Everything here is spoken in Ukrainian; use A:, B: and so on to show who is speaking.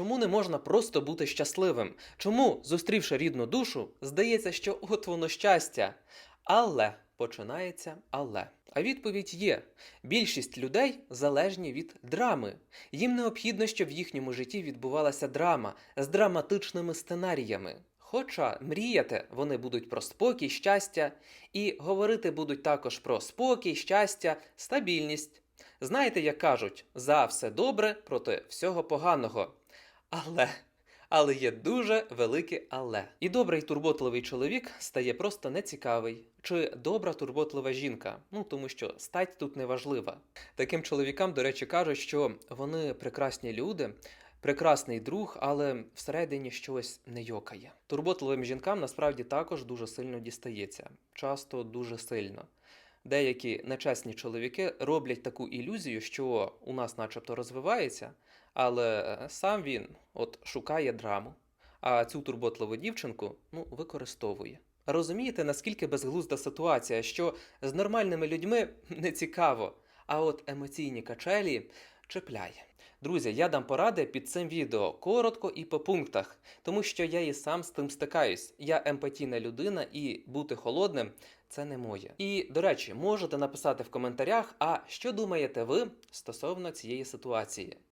A: чому не можна просто бути щасливим? Чому, зустрівши рідну душу, здається, що от воно щастя? Але починається але. А відповідь є: більшість людей залежні від драми. Їм необхідно, щоб в їхньому житті відбувалася драма з драматичними сценаріями. Хоча мріяти вони будуть про спокій, щастя, і говорити будуть також про спокій, щастя, стабільність. Знаєте, як кажуть, за все добре проти всього поганого. Але. Але є дуже велике але. І добрий турботливий чоловік стає просто нецікавий. Чи добра турботлива жінка? Ну тому що стать тут не важлива. Таким чоловікам, до речі, кажуть, що вони прекрасні люди, прекрасний друг, але всередині щось не йокає. Турботливим жінкам насправді також дуже сильно дістається, часто дуже сильно. Деякі нечесні чоловіки роблять таку ілюзію, що у нас, начебто, розвивається, але е, сам він от шукає драму, а цю турботливу дівчинку ну, використовує. Розумієте, наскільки безглузда ситуація, що з нормальними людьми не цікаво, а от емоційні качелі чіпляє. Друзі, я дам поради під цим відео коротко і по пунктах, тому що я і сам з тим стикаюсь. Я емпатійна людина, і бути холодним це не моє. І до речі, можете написати в коментарях, а що думаєте ви стосовно цієї ситуації.